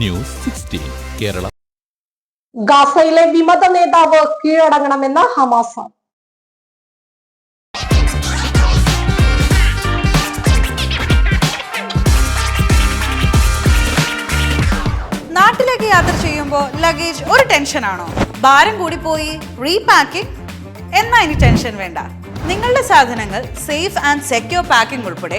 News sixteen Kerala. ഗാസയിലെ വിമത നേതാവ് കീഴടങ്ങണമെന്ന് ഹമാസ. നാട്ടിലേക്ക് യാത്ര ചെയ്യുമ്പോൾ ലഗേജ് ഒരു ടെൻഷനാണോ ഭാരം കൂടി കൂടിപ്പോയി റീപാക്കിംഗ് എന്നാ ഇനി ടെൻഷൻ വേണ്ട. നിങ്ങളുടെ സാധനങ്ങൾ സേഫ് ആൻഡ് സെക്യൂർ പാക്കിംഗ് ഉൾപ്പെടെ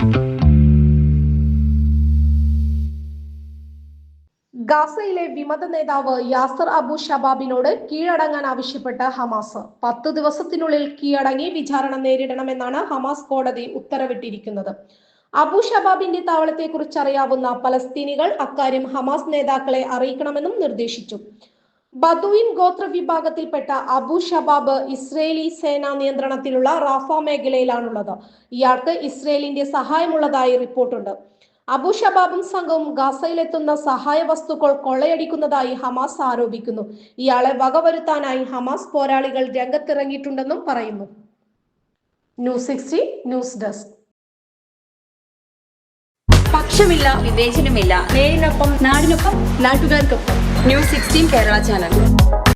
ഗാസയിലെ വിമത നേതാവ് യാസർ അബു ഷബാബിനോട് കീഴടങ്ങാൻ ആവശ്യപ്പെട്ട ഹമാസ്. പത്ത് ദിവസത്തിനുള്ളിൽ കീഴടങ്ങി വിചാരണ നേരിടണമെന്നാണ് ഹമാസ് കോടതി ഉത്തരവിട്ടിരിക്കുന്നത്. അബു ഷബാബിന്റെ താവളത്തെക്കുറിച്ച് അറിയാവുന്ന പലസ്തീനികൾ അക്കാര്യം ഹമാസ് നേതാക്കളെ അറിയിക്കണമെന്നും നിർദ്ദേശിച്ചു. ബദുയിൻ ഗോത്ര വിഭാഗത്തിൽപ്പെട്ട അബു ഷബാബ് ഇസ്രേലി സേനാ നിയന്ത്രണത്തിലുള്ള റാഫ മേഖലയിലാണുള്ളത്. ഇയാൾക്ക് ഇസ്രേലിന്റെ സഹായമുള്ളതായി റിപ്പോർട്ടുണ്ട്. അബു ഷബാബും സംഘവും ഗാസയിലെത്തുന്ന സഹായ വസ്തുക്കൾ കൊള്ളയടിക്കുന്നതായി ഹമാസ് ആരോപിക്കുന്നു. ഇയാളെ വകവരുത്താനായി ഹമാസ് പോരാളികൾ രംഗത്തിറങ്ങിയിട്ടുണ്ടെന്നും പറയുന്നു. News sixty news desk. പക്ഷമില്ല വിവേചനമില്ല. നേരിനൊപ്പം നാടിനൊപ്പം നാട്ടുകാർക്കൊപ്പം. News sixteen Kerala channel.